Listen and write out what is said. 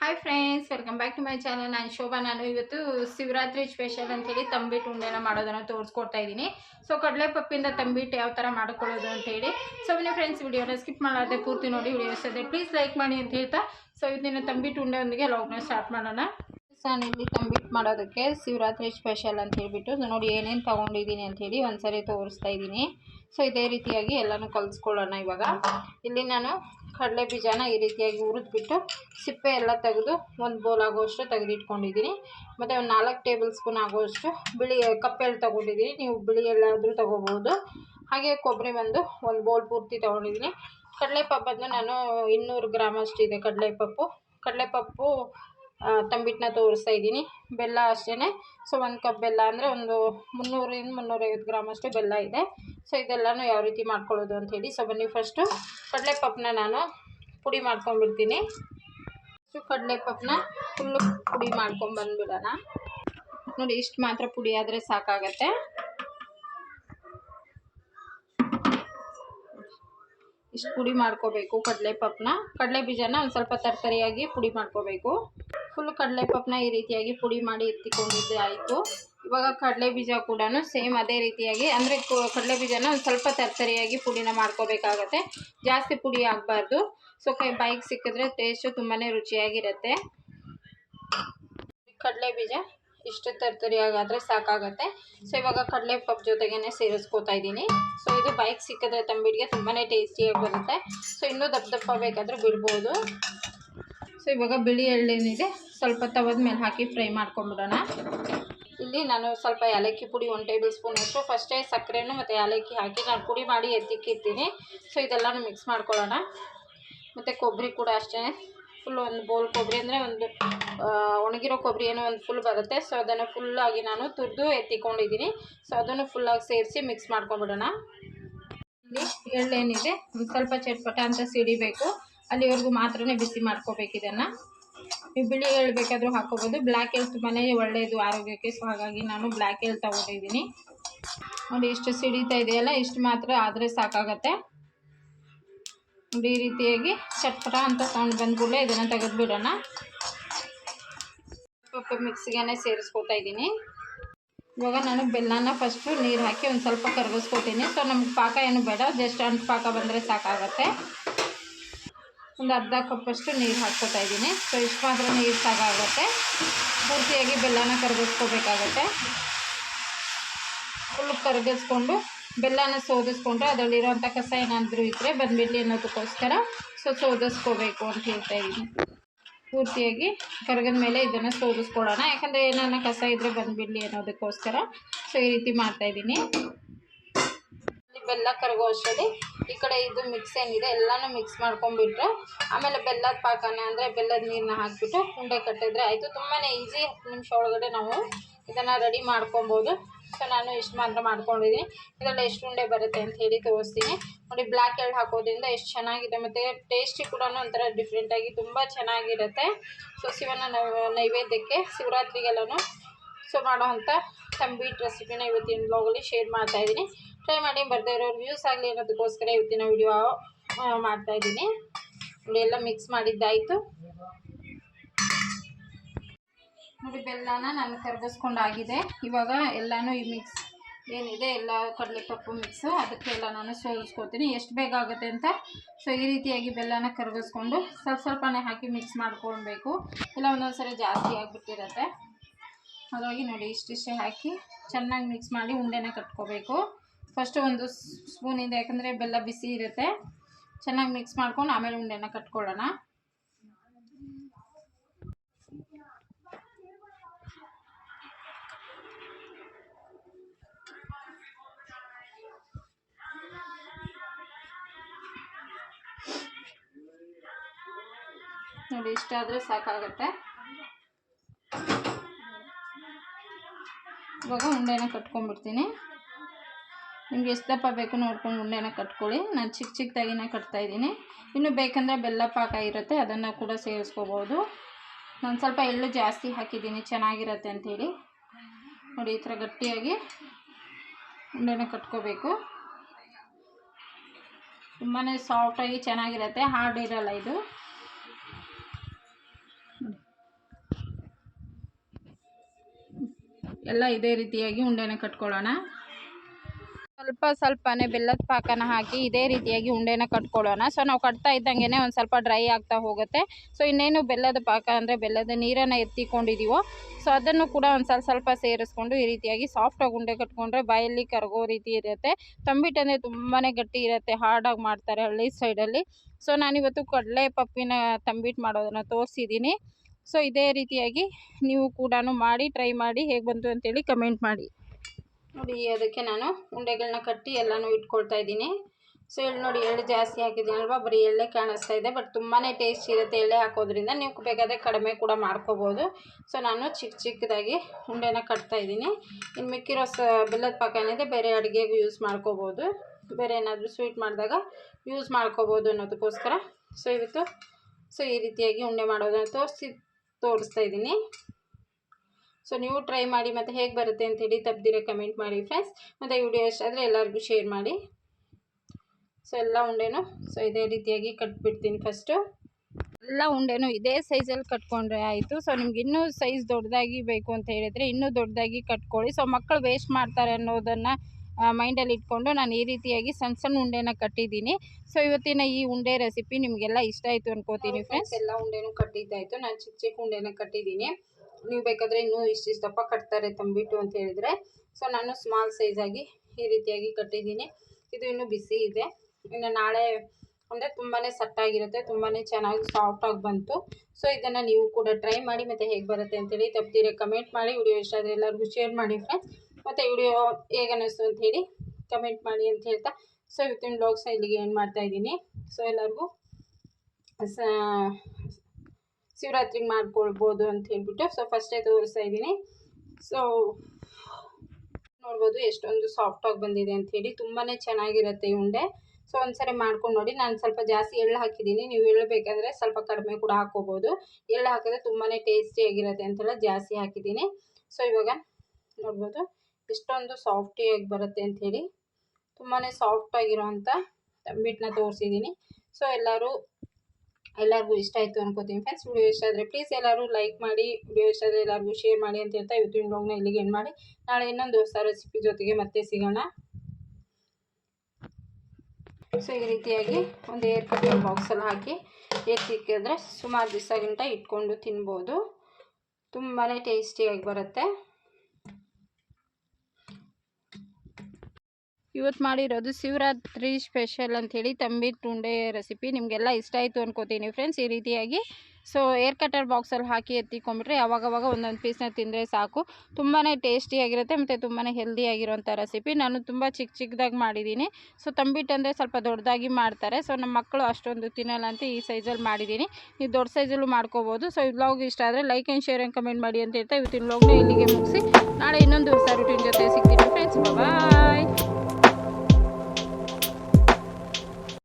Hi friends welcome back to my channel ನಾನು ಶೋಭಾ. ನಾನು ಇವತ್ತು ಶಿವರಾತ್ರಿ ಸ್ಪೆಷಲ್ ಅಂತೇಳಿ ತಂಬಿಟ್ಟು ಉಂಡೆನ ಮಾಡೋದನ್ನು ತೋರಿಸ್ಕೊಡ್ತಾ ಇದ್ದೀನಿ. ಸೊ ಕಡಲೆ ಪಪ್ಪಿಂದ ತಂಬಿಟ್ಟು ಯಾವ ಥರ ಮಾಡ್ಕೊಳ್ಳೋದು ಅಂತೇಳಿ. ಸೊ ಬನ್ನಿ ಫ್ರೆಂಡ್ಸ್ ವಿಡಿಯೋನ ಸ್ಕಿಪ್ ಮಾಡೋದೇ ಪೂರ್ತಿ ನೋಡಿ, ವಿಡಿಯೋ ಇಷ್ಟದೆ ಪ್ಲೀಸ್ ಲೈಕ್ ಮಾಡಿ ಅಂತ ಹೇಳ್ತಾ. ಸೊ ಇವತ್ತಿನ ತಂಬಿಟ್ಟು ಉಂಡೆಯೊಂದಿಗೆ ಲಾಗ್ನ ಸ್ಟಾರ್ಟ್ ಮಾಡೋಣ. ಇಲ್ಲಿ ತಂಬಿಟ್ಟು ಮಾಡೋದಕ್ಕೆ ಶಿವರಾತ್ರಿ ಸ್ಪೆಷಲ್ ಅಂತ ಹೇಳ್ಬಿಟ್ಟು ನೋಡಿ ಏನೇನು ತೊಗೊಂಡಿದ್ದೀನಿ ಅಂಥೇಳಿ ಒಂದ್ಸರಿ ತೋರಿಸ್ತಾ ಇದ್ದೀನಿ. ಸೊ ಇದೇ ರೀತಿಯಾಗಿ ಎಲ್ಲನೂ ಕಲಿಸ್ಕೊಳ್ಳೋಣ ಇವಾಗ. ಇಲ್ಲಿ ನಾನು ಕಡಲೆ ಬೀಜನ ಈ ರೀತಿಯಾಗಿ ಹುರಿದ್ಬಿಟ್ಟು ಸಿಪ್ಪೆ ಎಲ್ಲ ತೆಗೆದು ಒಂದು ಬೌಲ್ ಆಗೋಷ್ಟು ತೆಗೆದಿಟ್ಕೊಂಡಿದ್ದೀನಿ. ಮತ್ತು ಒಂದು ನಾಲ್ಕು ಟೇಬಲ್ ಸ್ಪೂನ್ ಆಗೋಷ್ಟು ಬಿಳಿ ಕಪ್ಪೆಲ್ಲಿ ತೊಗೊಂಡಿದ್ದೀನಿ. ನೀವು ಬಿಳಿ ಎಲ್ಲಾದರೂ ತೊಗೋಬೋದು. ಹಾಗೆ ಕೊಬ್ಬರಿ ಬಂದು ಒಂದು ಬೌಲ್ ಪೂರ್ತಿ ತೊಗೊಂಡಿದ್ದೀನಿ. ಕಡಲೆಪಪ್ಪು ಬಂದು ನಾನು ಇನ್ನೂರು ಕಡಲೆ ಪಪ್ಪು. ಕಡಲೆಪಪ್ಪು ಕಡಲೆಪಪ್ಪು ತಂಬಿಟ್ಟನ್ನ ತೋರಿಸ್ತಾ ಇದ್ದೀನಿ. ಬೆಲ್ಲ ಅಷ್ಟೇ ಸೊ, ಒಂದು ಕಪ್ ಬೆಲ್ಲ ಅಂದರೆ ಒಂದು ಮುನ್ನೂರಿಂದ ಮುನ್ನೂರೈವತ್ತು ಗ್ರಾಮ್ ಅಷ್ಟು ಬೆಲ್ಲ ಇದೆ. ಸೊ, ಇದೆಲ್ಲನೂ ಯಾವ ರೀತಿ ಮಾಡ್ಕೊಳ್ಳೋದು ಅಂಥೇಳಿ ಸೊ, ಬನ್ನಿ ಫಸ್ಟು ಕಡಲೆಪಪ್ಪನ್ನ ನಾನು ಪುಡಿ ಮಾಡ್ಕೊಂಡ್ಬಿಡ್ತೀನಿ. ಕಡಲೆ ಕಡಲೆಪಪ್ಪನ್ನ ಫುಲ್ಲು ಪುಡಿ ಮಾಡ್ಕೊಂಬಂದ್ಬಿಡೋಣ ನೋಡಿ, ಇಷ್ಟು ಮಾತ್ರ ಪುಡಿ ಆದರೆ ಸಾಕಾಗತ್ತೆ. ಇಷ್ಟು ಪುಡಿ ಮಾಡ್ಕೋಬೇಕು ಕಡಲೆಪಪ್ಪನ್ನ. ಕಡಲೆ ಬೀಜನ ಒಂದು ಸ್ವಲ್ಪ ತರಕಾರಿಯಾಗಿ ಪುಡಿ ಮಾಡ್ಕೋಬೇಕು. ಫುಲ್ ಪಪ್ಪನ ಈ ರೀತಿಯಾಗಿ ಪುಡಿ ಮಾಡಿ ಎತ್ತಿಕೊಂಡಿದ್ದೆ ಆಯಿತು. ಇವಾಗ ಕಡಲೆ ಬೀಜ ಕೂಡ ಸೇಮ್ ಅದೇ ರೀತಿಯಾಗಿ, ಅಂದರೆ ಕಡಲೆ ಬೀಜನ ಒಂದು ಸ್ವಲ್ಪ ತರ್ತರಿಯಾಗಿ ಪುಡಿನ ಮಾಡ್ಕೋಬೇಕಾಗತ್ತೆ. ಜಾಸ್ತಿ ಪುಡಿ ಆಗಬಾರ್ದು. ಸೊ ಕೈ ಬೈಕ್ ಸಿಕ್ಕಿದ್ರೆ ಟೇಸ್ಟು ತುಂಬಾ ರುಚಿಯಾಗಿರುತ್ತೆ. ಕಡಲೆ ಬೀಜ ಇಷ್ಟು ತರ್ತರಿಯಾಗಾದರೆ ಸಾಕಾಗತ್ತೆ. ಸೊ ಇವಾಗ ಕಡಲೆ ಪಪ್ ಜೊತೆಗೇ ಸೇರಿಸ್ಕೋತಾ ಇದ್ದೀನಿ. ಸೊ ಇದು ಬೈಕ್ ಸಿಕ್ಕಿದ್ರೆ ತಂಬಿಡಿಗೆ ತುಂಬಾ ಟೇಸ್ಟಿಯಾಗಿ ಬರುತ್ತೆ. ಸೊ ಇನ್ನೂ ದಪ್ಪ ದಪ್ಪ ಬೇಕಾದರೂ ಬಿಡ್ಬೋದು. ಸೊ ಇವಾಗ ಬಿಳಿ ಎಳ್ಳೇನಿದೆ ಸ್ವಲ್ಪ ತವದ ಮೇಲೆ ಹಾಕಿ ಫ್ರೈ ಮಾಡ್ಕೊಂಬಿಡೋಣ. ಇಲ್ಲಿ ನಾನು ಸ್ವಲ್ಪ ಏಲಕ್ಕಿ ಪುಡಿ ಒಂದು ಟೇಬಲ್ ಸ್ಪೂನ್ ಅಷ್ಟು ಫಸ್ಟೇ ಸಕ್ಕರೆನೂ ಮತ್ತು ಏಲಕ್ಕಿ ಹಾಕಿ ನಾನು ಪುಡಿ ಮಾಡಿ ಎತ್ತಿಕ್ಕಿರ್ತೀನಿ. ಸೊ ಇದೆಲ್ಲನೂ ಮಿಕ್ಸ್ ಮಾಡ್ಕೊಳ್ಳೋಣ. ಮತ್ತು ಕೊಬ್ಬರಿ ಕೂಡ ಅಷ್ಟೇ. ಫುಲ್ ಒಂದು ಬೋಲ್ ಕೊಬ್ಬರಿ ಅಂದರೆ ಒಂದು ಒಣಗಿರೋ ಕೊಬ್ಬರಿ ಏನೋ ಒಂದು ಫುಲ್ ಬರುತ್ತೆ. ಸೊ ಅದನ್ನು ಫುಲ್ಲಾಗಿ ನಾನು ತುರಿದು ಎತ್ತಿಕೊಂಡಿದ್ದೀನಿ. ಸೊ ಅದನ್ನು ಫುಲ್ಲಾಗಿ ಸೇರಿಸಿ ಮಿಕ್ಸ್ ಮಾಡ್ಕೊಂಬಿಡೋಣ. ಇಲ್ಲಿ ಎಳ್ಳೇನಿದೆ ಒಂದು ಸ್ವಲ್ಪ ಚಟ್ಪಟ ಅಂತ ಸಿಡಿಬೇಕು. ಅಲ್ಲಿವರೆಗೂ ಮಾತ್ರ ಬಿಸಿ ಮಾಡ್ಕೋಬೇಕು ಇದನ್ನು ನೀವು ಬಿಳಿ ಎಳ್ಳು ಬೇಕಾದರೂ ಹಾಕೋಬೋದು. ಬ್ಲ್ಯಾಕ್ ಎಳ್ಳು ತುಂಬಾ ಒಳ್ಳೆಯದು ಆರೋಗ್ಯಕ್ಕೆ. ಸೊ ಹಾಗಾಗಿ ನಾನು ಬ್ಲ್ಯಾಕ್ ಎಳ್ಳು ತೊಗೊಂಡಿದ್ದೀನಿ ನೋಡಿ, ಇಷ್ಟು ಸಿಡಿತಾ ಇದೆಯಲ್ಲ, ಇಷ್ಟು ಮಾತ್ರ ಆದರೆ ಸಾಕಾಗತ್ತೆ. ನೋಡಿ, ಈ ರೀತಿಯಾಗಿ ಚಟ್ಪಟ ಅಂತ ಸೌಂಡ್ ಬಂದ್ಕೂಡಲೇ ಇದನ್ನು ತೆಗೆದುಬಿಡೋಣ ಸ್ವಲ್ಪ ಮಿಕ್ಸಿಗೆ ಸೇರಿಸ್ಕೊತಾ ಇದ್ದೀನಿ. ಇವಾಗ ನಾನು ಬೆಲ್ಲನ ಫಸ್ಟು ನೀರು ಹಾಕಿ ಒಂದು ಸ್ವಲ್ಪ ಕರಗಿಸ್ಕೊತೀನಿ. ಸೊ ನಮ್ಗೆ ಪಾಕ ಏನು ಬೇಡ, ಜಸ್ಟ್ ಅಂಟು ಪಾಕ ಬಂದರೆ ಸಾಕಾಗತ್ತೆ. ಒಂದು ಅರ್ಧ ಕಪ್ಪಷ್ಟು ನೀರು ಹಾಕ್ಕೊತಾ ಇದ್ದೀನಿ. ಸೊ ಇಷ್ಟು ಮಾತ್ರ ನೀರು ಸಾಕಾಗುತ್ತೆ. ಪೂರ್ತಿಯಾಗಿ ಬೆಲ್ಲನ ಕರಗಿಸ್ಕೋಬೇಕಾಗತ್ತೆ. ಫುಲ್ ಕರಗಿಸ್ಕೊಂಡು ಬೆಲ್ಲನ ಸೋದಿಸ್ಕೊಂಡು ಅದರಲ್ಲಿರೋಂಥ ಕಸ ಏನಾದರೂ ಇದ್ದರೆ ಬಂದ್ಬಿಡ್ಲಿ ಅನ್ನೋದಕ್ಕೋಸ್ಕರ ಸೊ, ಸೋದಿಸ್ಕೋಬೇಕು ಅಂತ ಹೇಳ್ತಾ ಇದ್ದೀನಿ. ಪೂರ್ತಿಯಾಗಿ ಕರಗಿದ ಮೇಲೆ ಇದನ್ನು ಸೋದಿಸ್ಕೊಳ್ಳೋಣ. ಯಾಕಂದರೆ ಏನಾರ ಕಸ ಇದ್ದರೆ ಬಂದುಬಿಡಲಿ ಅನ್ನೋದಕ್ಕೋಸ್ಕರ ಸೊ, ಈ ರೀತಿ ಮಾಡ್ತಾಯಿದ್ದೀನಿ ಬೆಲ್ಲ ಕರಗೋ ಅಷ್ಟರಲ್ಲಿ ಈ ಕಡೆ ಇದು ಮಿಕ್ಸ್ ಏನಿದೆ, ಎಲ್ಲನೂ ಮಿಕ್ಸ್ ಮಾಡ್ಕೊಂಡ್ಬಿಟ್ರೆ ಆಮೇಲೆ ಬೆಲ್ಲದ ಪಾಕನೆ ಅಂದರೆ ಬೆಲ್ಲದ ನೀರನ್ನ ಹಾಕಿಬಿಟ್ಟು ಉಂಡೆ ಕಟ್ಟಿದ್ರೆ ಆಯಿತು. ತುಂಬಾ ಈಸಿ ಹತ್ತು ನಿಮಿಷ ಒಳಗಡೆ ನಾವು ಇದನ್ನು ರೆಡಿ ಮಾಡ್ಕೊಬೋದು. ಸೊ ನಾನು ಇಷ್ಟು ಮಾತ್ರ ಮಾಡ್ಕೊಂಡಿದ್ದೀನಿ ಇದರಲ್ಲಿ ಎಷ್ಟು ಉಂಡೆ ಬರುತ್ತೆ ಅಂತ ಹೇಳಿ ತೋರಿಸ್ತೀನಿ. ನೋಡಿ ಬ್ಲ್ಯಾಕ್ ಎಳ್ ಹಾಕೋದ್ರಿಂದ ಎಷ್ಟು ಚೆನ್ನಾಗಿದೆ ಮತ್ತು ಟೇಸ್ಟಿ ಕೂಡ ಒಂಥರ ಡಿಫ್ರೆಂಟಾಗಿ ತುಂಬ ಚೆನ್ನಾಗಿರುತ್ತೆ. ಸೊ ಶಿವನ ನೈವೇದ್ಯಕ್ಕೆ ಶಿವರಾತ್ರಿಗೆಲ್ಲನೂ. ಸೊ ಮಾಡೋವಂಥ ತಂಬಿಟ್ ರೆಸಿಪಿನ ಇವತ್ತಿನ ಬ್ಲಾಗಲ್ಲಿ ಶೇರ್ ಮಾಡ್ತಾಯಿದ್ದೀನಿ ಟ್ರೈ ಮಾಡಿ ಬರ್ತಾ ಇರೋರು ವ್ಯೂಸ್ ಆಗಲಿ ಅನ್ನೋದಕ್ಕೋಸ್ಕರ ಇವತ್ತಿನ ವಿಡಿಯೋ ಮಾಡ್ತಾ ಇದ್ದೀನಿ. ಎಲ್ಲ ಮಿಕ್ಸ್ ಮಾಡಿದ್ದಾಯಿತು. ನೋಡಿ, ಬೆಲ್ಲನ ನಾನು ಕರಗಿಸ್ಕೊಂಡಾಗಿದೆ. ಇವಾಗ ಎಲ್ಲನೂ ಈ ಮಿಕ್ಸ್ ಏನಿದೆ, ಎಲ್ಲ ಕಡಲೆಪಪ್ಪು ಮಿಕ್ಸು ಅದಕ್ಕೆಲ್ಲ ನಾನು ಸೋಲಿಸ್ಕೊತೀನಿ ಎಷ್ಟು ಬೇಗ ಆಗುತ್ತೆ ಅಂತ ಸೊ, ಈ ರೀತಿಯಾಗಿ ಬೆಲ್ಲನ ಕರಗಿಸ್ಕೊಂಡು ಸ್ವಲ್ಪ ಸ್ವಲ್ಪನೇ ಹಾಕಿ ಮಿಕ್ಸ್ ಮಾಡ್ಕೊಳ್ಬೇಕು. ಇಲ್ಲ ಒಂದೊಂದು ಸರಿ ಜಾಸ್ತಿ ಆಗಿಬಿಟ್ಟಿರತ್ತೆ. ಹಾಗಾಗಿ ನೋಡಿ, ಇಷ್ಟಿಷ್ಟೇ ಹಾಕಿ ಚೆನ್ನಾಗಿ ಮಿಕ್ಸ್ ಮಾಡಿ ಉಂಡೆನ ಕಟ್ಕೋಬೇಕು. ಫಸ್ಟು ಒಂದು ಸ್ಪೂನಿಂದ ಯಾಕಂದರೆ ಬೆಲ್ಲ ಬಿಸಿ ಇರುತ್ತೆ. ಚೆನ್ನಾಗಿ ಮಿಕ್ಸ್ ಮಾಡ್ಕೊಂಡು ಆಮೇಲೆ ಉಂಡೆನ ಕಟ್ಕೊಳ್ಳೋಣ. ನೋಡಿ, ಇಷ್ಟ ಇಷ್ಟಾದರೆ ಸಾಕಾಗುತ್ತೆ. ಇವಾಗ ಉಂಡೆನ ಕಟ್ಕೊಂಡ್ಬಿಡ್ತೀನಿ. ನಿಮ್ಗೆ ಎಷ್ಟು ದಪ್ಪ ಬೇಕು ನೋಡ್ಕೊಂಡು ಉಂಡೆನ ಕಟ್ಕೊಳ್ಳಿ. ನಾನು ಚಿಕ್ಕ ಚಿಕ್ಕದಾಗಿನ ಕಟ್ತಾಯಿದ್ದೀನಿ ಇನ್ನು ಬೇಕಂದರೆ ಬೆಲ್ಲ ಪಾಕ ಇರುತ್ತೆ, ಅದನ್ನು ಕೂಡ ಸೇರಿಸ್ಕೋಬೋದು. ನಾನು ಸ್ವಲ್ಪ ಎಳ್ಳು ಜಾಸ್ತಿ ಹಾಕಿದ್ದೀನಿ, ಚೆನ್ನಾಗಿರುತ್ತೆ ಅಂಥೇಳಿ ನೋಡಿ, ಈ ಥರ ಗಟ್ಟಿಯಾಗಿ ಉಂಡೆನ ಕಟ್ಕೋಬೇಕು. ತುಂಬಾ ಸಾಫ್ಟಾಗಿ ಚೆನ್ನಾಗಿರುತ್ತೆ ಹಾರ್ಡ್ ಇರಲ್ಲ ಇದು. ಎಲ್ಲ ಇದೇ ರೀತಿಯಾಗಿ ಉಂಡೆನ ಕಟ್ಕೊಳ್ಳೋಣ. ಸ್ವಲ್ಪ ಸ್ವಲ್ಪನೇ ಬೆಲ್ಲದ ಪಾಕನ ಹಾಕಿ ಇದೇ ರೀತಿಯಾಗಿ ಉಂಡೆನ ಕಟ್ಕೊಳ್ಳೋಣ. ಸೊ ನಾವು ಕಟ್ತಾ ಇದ್ದಂಗೆ ಒಂದು ಸ್ವಲ್ಪ ಡ್ರೈ ಆಗ್ತಾ ಹೋಗುತ್ತೆ. ಸೊ ಇನ್ನೇನು ಬೆಲ್ಲದ ಪಾಕ ಅಂದರೆ ಬೆಲ್ಲದ ನೀರನ್ನು ಎತ್ತಿಕೊಂಡಿದ್ದೀವೋ ಸೊ ಅದನ್ನು ಕೂಡ ಒಂದು ಸ್ವಲ್ಪ ಸ್ವಲ್ಪ ಸೇರಿಸ್ಕೊಂಡು ಈ ರೀತಿಯಾಗಿ ಸಾಫ್ಟಾಗಿ ಉಂಡೆ ಕಟ್ಕೊಂಡ್ರೆ ಬಾಯಲ್ಲಿ ಕರಗೋ ರೀತಿ ಇರುತ್ತೆ. ತಂಬಿಟ್ಟು ಅಂದರೆ ತುಂಬಾ ಗಟ್ಟಿ ಇರುತ್ತೆ ಹಾರ್ಡಾಗಿ ಮಾಡ್ತಾರೆ ಹಳ್ಳಿ ಸೈಡಲ್ಲಿ ಸೊ ನಾನಿವತ್ತು ಕಡಲೆ ಪಪ್ಪಿನ ತಂಬಿಟ್ಟು ಮಾಡೋದನ್ನು ತೋರಿಸಿದ್ದೀನಿ ಸೊ ಇದೇ ರೀತಿಯಾಗಿ ನೀವು ಕೂಡ ಮಾಡಿ ಟ್ರೈ ಮಾಡಿ, ಹೇಗೆ ಬಂತು ಅಂತೇಳಿ ಕಮೆಂಟ್ ಮಾಡಿ. ನೋಡಿ ಅದಕ್ಕೆ ನಾನು ಉಂಡೆಗಳನ್ನ ಕಟ್ಟಿ ಎಲ್ಲನೂ ಇಟ್ಕೊಳ್ತಾ ಇದ್ದೀನಿ. ಸೊ ಎಳ್ಳು ನೋಡಿ, ಎಳ್ಳು ಜಾಸ್ತಿ ಹಾಕಿದ್ದೀನಲ್ವಾ ಬರೀ ಎಳ್ಳೆ ಕಾಣಿಸ್ತಾ ಇದೆ ಬಟ್ ತುಂಬಾ ಟೇಸ್ಟ್ ಇರುತ್ತೆ ಎಳ್ಳೆ ಹಾಕೋದ್ರಿಂದ. ನೀವು ಬೇಕಾದರೆ ಕಡಿಮೆ ಕೂಡ ಮಾಡ್ಕೋಬೋದು. ಸೊ ನಾನು ಚಿಕ್ಕ ಚಿಕ್ಕದಾಗಿ ಉಂಡೆನ ಕಟ್ತಾ ಇದ್ದೀನಿ. ಇನ್ನು ಮಿಕ್ಕಿರೋ ಸ, ಬೆಲ್ಲದ ಪಾಕ ಏನಿದೆ ಬೇರೆ ಅಡುಗೆಗೂ ಯೂಸ್ ಮಾಡ್ಕೋಬೋದು. ಬೇರೆ ಏನಾದರೂ ಸ್ವೀಟ್ ಮಾಡಿದಾಗ ಯೂಸ್ ಮಾಡ್ಕೋಬೋದು ಅನ್ನೋದಕ್ಕೋಸ್ಕರ. ಸೊ ಇವತ್ತು ಸೊ ಈ ರೀತಿಯಾಗಿ ಉಂಡೆ ಮಾಡೋದನ್ನು ತೋರಿಸಿ, ತೋರಿಸ್ತಾ ಇದ್ದೀನಿ. ಸೊ ನೀವು ಟ್ರೈ ಮಾಡಿ ಮತ್ತು ಹೇಗೆ ಬರುತ್ತೆ ಅಂತೇಳಿ ತಪ್ಪದಿರ ಕಮೆಂಟ್ ಮಾಡಿ ಫ್ರೆಂಡ್ಸ್ ಮತ್ತು ವಿಡಿಯೋ ಆದರೆ ಎಲ್ಲರಿಗೂ ಶೇರ್ ಮಾಡಿ. ಸೊ ಎಲ್ಲ ಉಂಡೆನೂ? ಸೊ ಇದೇ ರೀತಿಯಾಗಿ ಕಟ್ಬಿಡ್ತೀನಿ ಫಸ್ಟು ಎಲ್ಲ ಉಂಡೆನೂ? ಇದೇ ಸೈಜಲ್ಲಿ ಕಟ್ಕೊಂಡ್ರೆ ಆಯಿತು. ಸೊ ನಿಮ್ಗೆ ಇನ್ನೂ ಸೈಜ್ ದೊಡ್ಡದಾಗಿ ಬೇಕು ಅಂತ ಹೇಳಿದರೆ ಇನ್ನೂ ದೊಡ್ಡದಾಗಿ ಕಟ್ಕೊಳ್ಳಿ. ಸೊ ಮಕ್ಕಳು ವೇಸ್ಟ್ ಮಾಡ್ತಾರೆ ಅನ್ನೋದನ್ನು ಮೈಂಡಲ್ಲಿ ಇಟ್ಕೊಂಡು ನಾನು ಈ ರೀತಿಯಾಗಿ ಸಣ್ಣ ಸಣ್ಣ ಉಂಡೆನ ಕಟ್ಟಿದ್ದೀನಿ. ಸೊ ಇವತ್ತಿನ ಈ ಉಂಡೆ ರೆಸಿಪಿ ನಿಮಗೆಲ್ಲ ಇಷ್ಟ ಆಯಿತು ಅನ್ಕೋತೀನಿ ಫ್ರೆಂಡ್ಸ್ ಎಲ್ಲ ಉಂಡೆನೂ ಕಟ್ಟಿದ್ದಾಯಿತು. ನಾನು ಚಿಕ್ಕ ಚಿಕ್ಕ ಉಂಡೆನ ಕಟ್ಟಿದ್ದೀನಿ. ನೀವು ಬೇಕಾದರೆ ಇನ್ನೂ ಇಷ್ಟಿಷ್ಟು ದಪ್ಪ ಕಟ್ತಾರೆ ತಂಬಿಟ್ಟು ಅಂತ ಹೇಳಿದರೆ. ಸೊ ನಾನು ಸ್ಮಾಲ್ ಸೈಜಾಗಿ ಈ ರೀತಿಯಾಗಿ ಕಟ್ಟಿದ್ದೀನಿ. ಇದು ಇನ್ನೂ ಬಿಸಿ ಇದೆ. ಇನ್ನು ನಾಳೆ ಅಂದರೆ ತುಂಬಾ ಸಟ್ಟಾಗಿರುತ್ತೆ ತುಂಬಾ ಚೆನ್ನಾಗಿ ಸಾಫ್ಟಾಗಿ ಬಂತು. ಸೊ ಇದನ್ನು ನೀವು ಕೂಡ ಟ್ರೈ ಮಾಡಿ ಮತ್ತು ಹೇಗೆ ಬರುತ್ತೆ ಅಂತೇಳಿ ತಪ್ಪದಿರ ಕಮೆಂಟ್ ಮಾಡಿ. ವಿಡಿಯೋ ಇಷ್ಟ ಆದರೆ ಎಲ್ಲರಿಗೂ ಶೇರ್ ಮಾಡಿ ಫ್ರೆಂಡ್ಸ್ ಮತ್ತು ವಿಡಿಯೋ ಹೇಗೆ ಅನ್ನಿಸ್ತು ಅಂತ ಹೇಳಿ ಕಮೆಂಟ್ ಮಾಡಿ ಅಂತ ಹೇಳ್ತಾ. ಸೊ ಇವತ್ತಿನ ಬ್ಲಾಗ್ಸ್ನ ಇಲ್ಲಿಗೆ ಏನು ಮಾಡ್ತಾಯಿದ್ದೀನಿ ಸೊ ಎಲ್ಲರಿಗೂ ಸ ಶಿವರಾತ್ರಿಗೆ ಮಾಡ್ಕೊಳ್ಬೋದು ಅಂತ ಹೇಳ್ಬಿಟ್ಟು. ಸೊ ಫಸ್ಟೇ ತೋರಿಸ್ತಾ ಇದ್ದೀನಿ. ಸೊ ನೋಡ್ಬೋದು ಎಷ್ಟೊಂದು ಸಾಫ್ಟಾಗಿ ಬಂದಿದೆ ಅಂತ ಹೇಳಿ. ತುಂಬಾ ಚೆನ್ನಾಗಿರುತ್ತೆ ಈ ಉಂಡೆ. ಸೊ ಒಂದ್ಸರಿ ಮಾಡ್ಕೊಂಡು ನೋಡಿ. ನಾನು ಸ್ವಲ್ಪ ಜಾಸ್ತಿ ಎಳ್ಳು ಹಾಕಿದ್ದೀನಿ. ನೀವು ಎಳ್ಳು ಬೇಕಂದರೆ ಸ್ವಲ್ಪ ಕಡಿಮೆ ಕೂಡ ಹಾಕ್ಕೋಬೋದು ಎಳ್ಳು ಹಾಕಿದ್ರೆ ತುಂಬಾ ಟೇಸ್ಟಿಯಾಗಿರುತ್ತೆ ಅಂತೆಲ್ಲ ಜಾಸ್ತಿ ಹಾಕಿದ್ದೀನಿ. ಸೊ ಇವಾಗ ನೋಡ್ಬೋದು ಎಷ್ಟೊಂದು ಸಾಫ್ಟಿಯಾಗಿ ಬರುತ್ತೆ ಅಂಥೇಳಿ ತುಂಬಾ ಸಾಫ್ಟಾಗಿರೋವಂಥ ತಂಬಿಟ್ಟನ್ನ ತೋರಿಸಿದ್ದೀನಿ. ಸೊ ಎಲ್ಲರೂ ಎಲ್ಲರಿಗೂ ಇಷ್ಟ ಆಯಿತು ಅನ್ಕೋತೀನಿ ಫ್ರೆಂಡ್ಸ್ ವಿಡಿಯೋ ಇಷ್ಟ ಆದರೆ ಪ್ಲೀಸ್ ಎಲ್ಲರೂ ಲೈಕ್ ಮಾಡಿ, ವಿಡಿಯೋ ಇಷ್ಟ ಆದರೆ ಎಲ್ಲರಿಗೂ ಶೇರ್ ಮಾಡಿ ಅಂತ ಹೇಳ್ತಾ ಇವತ್ತಿನ ಬ್ಲಾಗ್ನ ಇಲ್ಲಿಗೆ ಏನು ಮಾಡಿ. ನಾಳೆ ಇನ್ನೊಂದು ಹೊಸ ರೆಸಿಪಿ ಜೊತೆಗೆ ಮತ್ತೆ ಸಿಗೋಣ. ಸೊ ಈ ರೀತಿಯಾಗಿ ಒಂದು ಏರ್ ಕಟ್ಟರ್ ಬಾಕ್ಸಲ್ಲಿ ಹಾಕಿ ಏರ್ ಸಿಕ್ಕಿದ್ರೆ ಸುಮಾರು ದಿವಸ ಇಟ್ಕೊಂಡು ತಿನ್ಬೋದು. ತುಂಬಾ ಟೇಸ್ಟಿಯಾಗಿ ಬರುತ್ತೆ. ಇವತ್ತು ಮಾಡಿರೋದು ಶಿವರಾತ್ರಿ ಸ್ಪೆಷಲ್ ಅಂಥೇಳಿ ತಂಬಿ ತುಂಡೆ ರೆಸಿಪಿ. ನಿಮಗೆಲ್ಲ ಇಷ್ಟ ಆಯಿತು ಅನ್ಕೋತೀನಿ ಫ್ರೆಂಡ್ಸ್ ಈ ರೀತಿಯಾಗಿ. ಸೊ ಏರ್ ಕಟರ್ ಬಾಕ್ಸಲ್ಲಿ ಹಾಕಿ ಎತ್ತಿಕೊಂಡ್ಬಿಟ್ರೆ ಯಾವಾಗವಾಗ ಒಂದೊಂದು ಪೀಸ್ನ ತಿಂದರೆ ಸಾಕು. ತುಂಬಾ ಟೇಸ್ಟಿಯಾಗಿರುತ್ತೆ ಮತ್ತು ತುಂಬಾ ಹೆಲ್ದಿಯಾಗಿರೋಂಥ ರೆಸಿಪಿ ನಾನು ತುಂಬ ಚಿಕ್ಕ ಚಿಕ್ಕದಾಗಿ ಮಾಡಿದ್ದೀನಿ. ಸೊ ತಂಬಿಟ್ಟು ಅಂದರೆ ಸ್ವಲ್ಪ ದೊಡ್ಡದಾಗಿ ಮಾಡ್ತಾರೆ. ಸೊ ನಮ್ಮ ಮಕ್ಕಳು ಅಷ್ಟೊಂದು ತಿನ್ನಲ್ಲ ಅಂತ ಈ ಸೈಜಲ್ಲಿ ಮಾಡಿದ್ದೀನಿ. ನೀವು ದೊಡ್ಡ ಸೈಜಲ್ಲೂ ಮಾಡ್ಕೋಬೋದು. ಸೊ ಬ್ಲಾಗ್ ಇಷ್ಟ ಆದರೆ like and share and comment ಮಾಡಿ ಅಂತ ಹೇಳ್ತಾ ಇವತ್ತಿನ ಬ್ಲಾಗ್ನ ಇಲ್ಲಿಗೆ ಮುಗಿಸಿ. ನಾಳೆ ಇನ್ನೊಂದು ಹೊಸ ರುಟೀನ್ ಜೊತೆ ಸಿಗ್ತೀನಿ ಫ್ರೆಂಡ್ಸ್ ಬಾಯ್